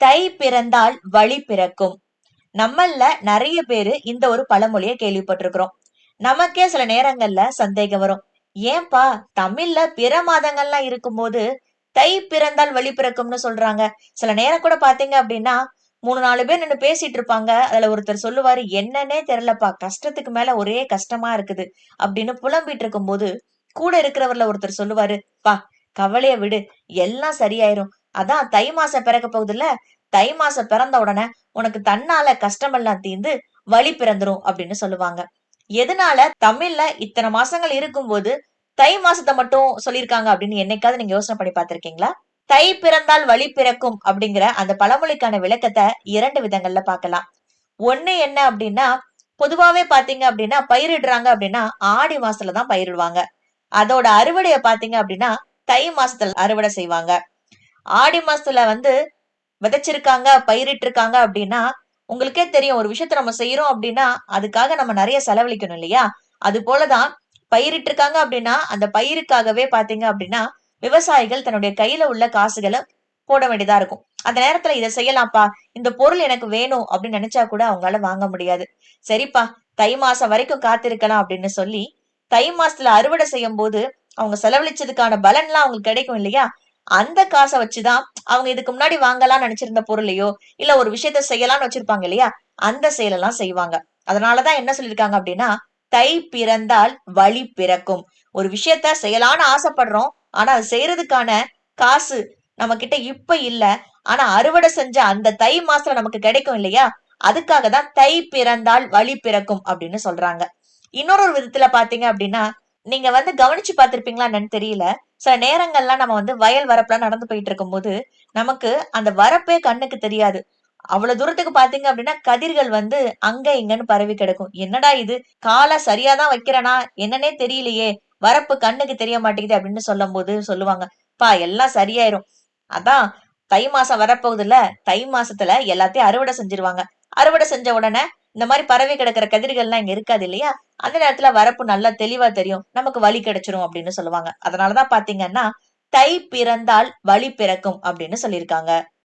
தை பிறந்தால் வழி பிறக்கும். நம்மள நிறைய பேரு இந்த ஒரு பழமொழிய கேள்விப்பட்டிருக்கிறோம். நமக்கே சில நேரங்கள்ல சந்தேகம் வரும். ஏன்பா தமிழ்ல பிற மாதங்கள்லாம் இருக்கும்போது தை பிறந்தால் வழி பிறக்கும்னு சொல்றாங்க. சில நேரம் கூட பாத்தீங்க அப்படின்னா மூணு நாலு பேர் நின்று பேசிட்டு இருப்பாங்க அதுல ஒருத்தர் சொல்லுவாரு என்னன்னே தெரியலப்பா கஷ்டத்துக்கு மேல ஒரே கஷ்டமா இருக்குது. அப்படின்னு புலம்பிட்டு இருக்கும் போது கூட இருக்கிறவர்ல ஒருத்தர் சொல்லுவாரு பா கவலைய விடு எல்லாம் சரியாயிரும். அதான் தை மாசம் பிறக்க போகுதுல்ல? தை மாசம் பிறந்த உடனே உனக்கு தன்னால கஷ்டமெல்லாம் தீர்ந்து வழி பிறந்துரும் அப்படின்னு சொல்லுவாங்க. எதனால? தமிழ்ல இத்தனை மாசங்கள் இருக்கும்போது தை மாசத்தை மட்டும் சொல்லியிருக்காங்க அப்படின்னு என்னைக்காவது நீங்க யோசனை பண்ணி பார்த்திருக்கீங்களா? தை பிறந்தால் வழி பிறக்கும் அப்படிங்கிற அந்த பழமொழிக்கான விளக்கத்தை இரண்டு விதங்கள்ல பார்க்கலாம். ஒண்ணு என்ன அப்படின்னா பொதுவாவே பாத்தீங்க அப்படின்னா பயிரிடுறாங்க அப்படின்னா ஆடி மாசத்துல தான் பயிரிடுவாங்க. அதோட அறுவடைய பாத்தீங்க அப்படின்னா தை மாசத்துல அறுவடை செய்வாங்க. ஆடி மாசத்துல வந்து விதைச்சிருக்காங்க பயிரிட்டு இருக்காங்க அப்படின்னா உங்களுக்கே தெரியும் ஒரு விஷயத்த நம்ம செய்யறோம் அப்படின்னா அதுக்காக நம்ம நிறைய செலவழிக்கணும் இல்லையா? அது போலதான் பயிரிட்டு இருக்காங்க அப்படின்னா அந்த பயிருக்காகவே பாத்தீங்க அப்படின்னா விவசாயிகள் தன்னுடைய கையில உள்ள காசுகளை போட வேண்டியதா இருக்கும். அந்த நேரத்துல இதை செய்யலாம்ப்பா இந்த பொருள் எனக்கு வேணும் அப்படின்னு நினைச்சா கூட அவங்களால வாங்க முடியாது. சரிப்பா தை மாசம் வரைக்கும் காத்திருக்கலாம் அப்படின்னு சொல்லி தை மாசத்துல அறுவடை செய்யும் போது அவங்க செலவழிச்சதுக்கான பலன்லாம் அவங்களுக்கு கிடைக்கும் இல்லையா? அந்த காசை வச்சுதான் அவங்க இதுக்கு முன்னாடி வாங்கலாம்னு நினைச்சிருந்த பொருளையோ இல்ல ஒரு விஷயத்த செய்யலாம்னு வச்சிருப்பாங்க இல்லையா? அந்த செயலெல்லாம் செய்வாங்க. அதனாலதான் என்ன சொல்லியிருக்காங்க அப்படின்னா தை பிறந்தால் வழி பிறக்கும். ஒரு விஷயத்த செய்யலாம்னு ஆசைப்படுறோம் ஆனா அது செய்யறதுக்கான காசு நம்ம கிட்ட இப்ப இல்ல. ஆனா அறுவடை செஞ்ச அந்த தை மாசத்துல நமக்கு கிடைக்கும் இல்லையா? அதுக்காக தான் தை பிறந்தால் வழி பிறக்கும் அப்படின்னு சொல்றாங்க. இன்னொரு ஒரு விதத்துல பாத்தீங்க அப்படின்னா நீங்க வந்து கவனிச்சு பார்த்திருப்பீங்களா என்னன்னு தெரியல. சில நேரங்கள்லாம் நம்ம வந்து வயல் வரப்புலாம் நடந்து போயிட்டு இருக்கும்போது நமக்கு அந்த வரப்பே கண்ணுக்கு தெரியாது. அவ்வளவு தூரத்துக்கு பாத்தீங்க அப்படின்னா கதிர்கள் வந்து அங்க இங்கன்னு பரவி கிடக்கும். என்னடா இது? காலை சரியாதான் வைக்கிறனா? என்னன்னே தெரியலையே. வரப்பு கண்ணுக்கு தெரிய மாட்டேங்குது அப்படின்னு சொல்லும் போது சொல்லுவாங்க பா எல்லாம் சரியாயிரும். அதான் தை மாசம் வரப்போகுதுல தை மாசத்துல எல்லாத்தையும் அறுவடை செஞ்சிருவாங்க. அறுவடை செஞ்ச உடனே இந்த மாதிரி பறவை கிடக்கிற கதிர்கள்லாம் இங்க இருக்காது இல்லையா? அந்த நேரத்துல வரப்பு நல்லா தெளிவா தெரியும். நமக்கு வழி கிடைச்சிரும் அப்படின்னு சொல்லுவாங்க. அதனாலதான் பாத்தீங்கன்னா தை பிறந்தால் வழி பிறக்கும் அப்படின்னு சொல்லியிருக்காங்க.